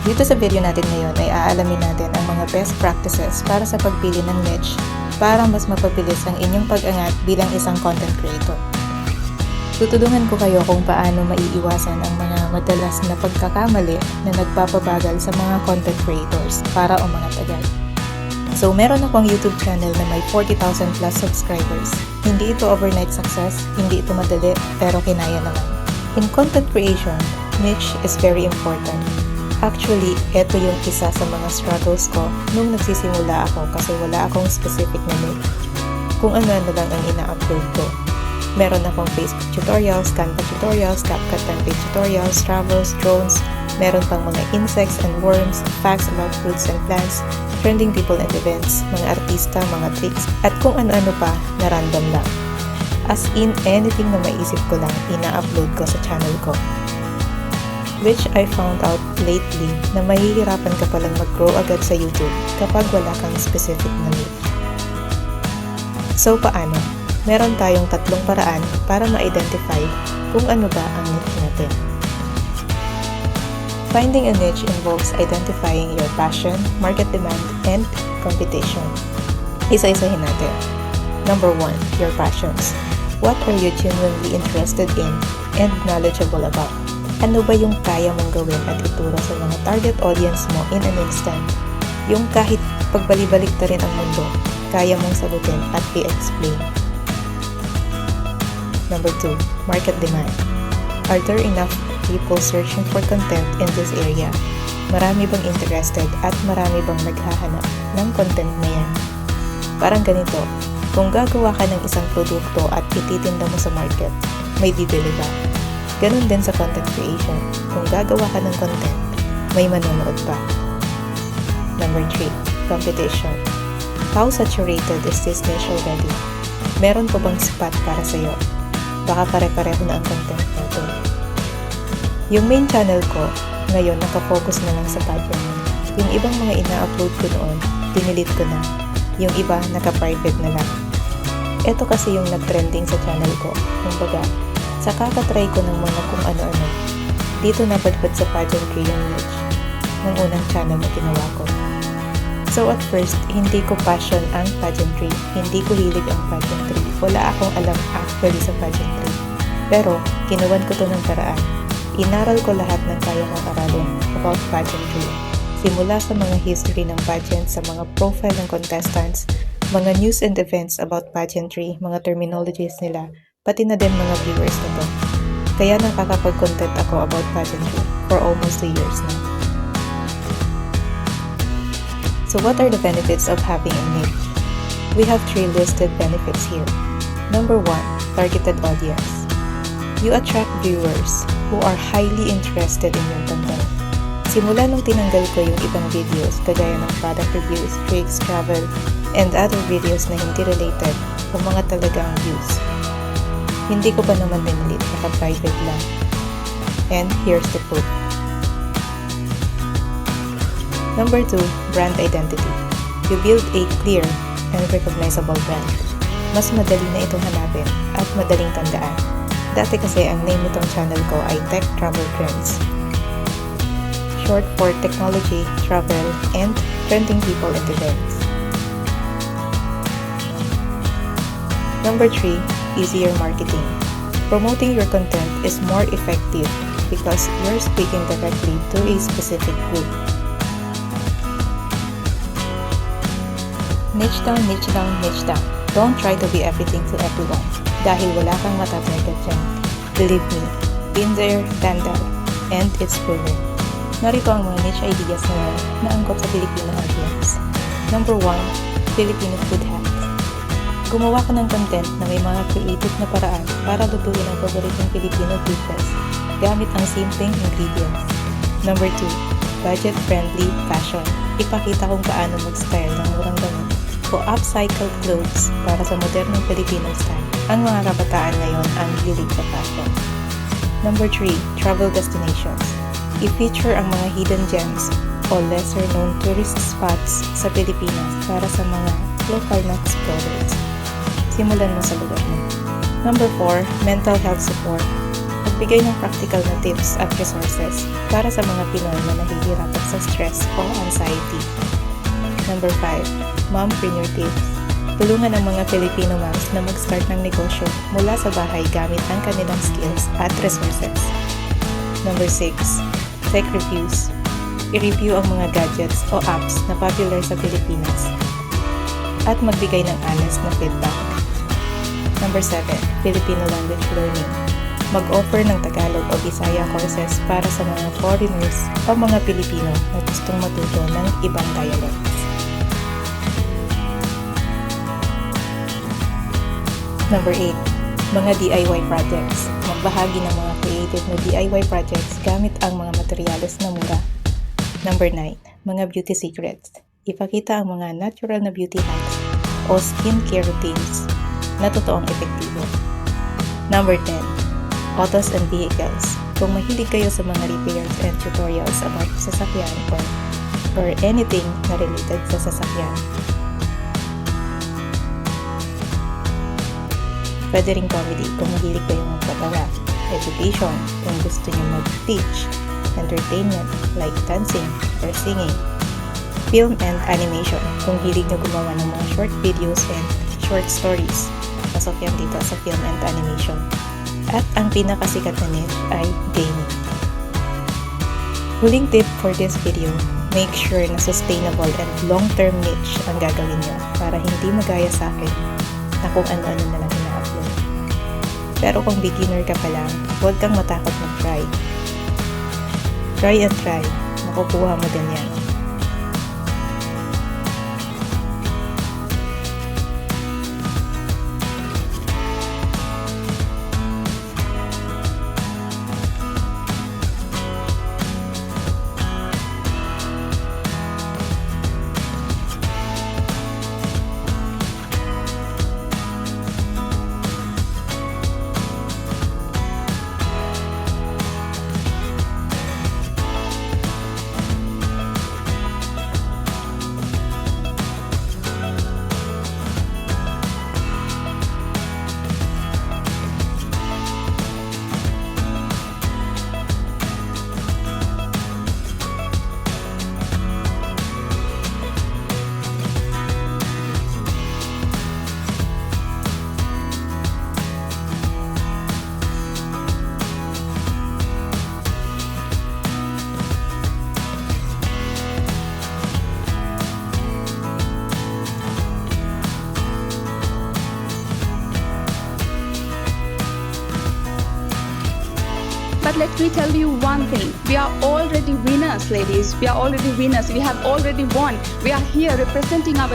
Dito sa video natin ngayon ay aalamin natin ang mga best practices para sa pagpili ng niche para mas mapabilis ang inyong pag-angat bilang isang content creator. Tutulungan ko kayo kung paano maiiwasan ang mga madalas na pagkakamali na nagpapabagal sa mga content creators para umangat agad. So, meron akong YouTube channel na may 40,000 plus subscribers. Hindi ito overnight success, hindi ito madali, pero kinaya naman. In content creation, niche is very important. Actually, ito yung isa sa mga struggles ko nung nagsisimula ako kasi wala akong specific na niche. Kung ano-ano lang ang ina-upload ko. Meron akong Facebook tutorials, Canva tutorials, CapCut template tutorials, travels, drones, meron pang mga insects and worms, facts about fruits and plants, trending people and events, mga artista, mga tricks, at kung ano-ano pa na random lang. As in, anything na maisip ko lang, ina-upload ko sa channel ko. Which I found out lately na mahihirapan ka palang mag-grow agad sa YouTube kapag wala kang specific na niche. So, paano? Meron tayong tatlong paraan para ma-identify kung ano ba ang niche natin. Finding a niche involves identifying your passion, market demand, and competition. Isa-isahin natin. Number one, your passions. What are you genuinely interested in and knowledgeable about? Ano ba yung kaya mong gawin at ituro sa mga target audience mo in an instant? Yung kahit pagbalibalik ta rin ang mundo, kaya mong sagutin at i-explain. Number two, market demand. Are there enough people searching for content in this area? Marami bang interested at marami bang naghahanap ng content na yan? Parang ganito, kung gagawa ka ng isang produkto at ititinda mo sa market, may bibili ba? Ganon din sa content creation. Kung gagawa ka ng content, may manonood pa. Number 3. Competition. How saturated is this niche already? Meron pa bang spot para sa'yo? Baka pare-pareho na ang content natin. Yung main channel ko, ngayon nakafocus na lang sa pageant. Yung ibang mga ina-upload ko noon, dinilit ko na. Yung iba, naka-private na lang. Ito kasi yung nag-trending sa channel ko. Kumbaga, sa kakatry ko ng mga kung ano-ano, dito napadpad sa pageantry yung niche ng unang channel na ginawa ko. So at first, hindi ko passion ang pageantry. Hindi ko hilig ang pageantry. Wala akong alam actually sa pageantry. Pero, kinuwan ko to ng paraan. Inaral ko lahat ng kaya kong aralin about pageantry. Simula sa mga history ng pageant, sa mga profile ng contestants, mga news and events about pageantry, mga terminologies nila, pati na din mga viewers nito. Kaya nakakapag-content ako about pageantry for almost 2 years now. So what are the benefits of having a niche? We have three listed benefits here. Number one, targeted audience. You attract viewers who are highly interested in your content. Simula nung tinanggal ko yung ibang videos kagaya ng product reviews, tricks, travel, and other videos na hindi related o mga talagang views. Hindi ko pa naman dinilit, naka-private lang. And here's the proof. Number 2, brand identity. You build a clear and recognizable brand. Mas madali na itong hanapin at madaling tandaan. Dati kasi ang name nitong channel ko ay Tech Travel Trends. Short for technology, travel, and trending people and events. Number 3, easier marketing. Promoting your content is more effective because you're speaking directly to a specific group. Niche down, niche down, niche down. Don't try to be everything to everyone dahil wala kang matatarget dyan. Believe me, been there, done that, and it's proven. Narito ang mga niche ideas na naangkop sa Filipino audience. Number 1, Filipino food. Gumawa ka ng content na may mga creative na paraan para lutuin ang paboritong Filipino dishes gamit ang simpleng ingredients. Number 2, budget-friendly fashion. Ipakita kung paano mag-style ng murang damit o upcycled clothes para sa modernong Filipino style. Ang mga kabataan ngayon ang hilig sa fashion. Number 3, travel destinations. I-feature ang mga hidden gems o lesser known tourist spots sa Pilipinas para sa mga local na explorers. Simulan mo sa lugar mo. Number 4, mental health support. Magbigay ng practical na tips at resources para sa mga Pinoy na nahihirapan sa stress o anxiety. Number 5. Mompreneur Tips Tulungan ang mga Filipino moms na mag-start ng negosyo mula sa bahay gamit ang kanilang skills at resources. Number 6. Tech Reviews I-review ang mga gadgets o apps na popular sa Pilipinas at magbigay ng honest na feedback. Number 7. Filipino Language Learning Mag-offer ng Tagalog o Bisaya courses para sa mga foreigners o mga Pilipino na gustong matuto ng ibang dialects. Number 8. Mga DIY projects. Magbahagi ng mga creative na DIY projects gamit ang mga materyales na mura. Number 9. Mga beauty secrets. Ipakita ang mga natural na beauty hacks o skincare routines na totoong epektibo. Number 10. Autos and vehicles. Kung mahilig kayo sa mga repairs and tutorials about sasakyan or, or anything na related sa sasakyan, Pwede rin comedy kung mahilig kayong magpatawa, education kung gusto niyo mag-teach, entertainment like dancing or singing, film and animation kung hilig niyo gumawa ng mga short videos and short stories. Pasok yan dito sa film and animation. At ang pinakasikat na niche ay gaming. Huling tip for this video, make sure na sustainable and long-term niche ang gagawin niyo para hindi magaya sa akin na kung ano-ano na lang ina-upload. Pero kung beginner ka pa lang, huwag kang matakot mag-try. Try and try. Makukuha mo din yan. But let me tell you one thing. We are already winners, ladies. We are already winners. We have already won. We are here representing our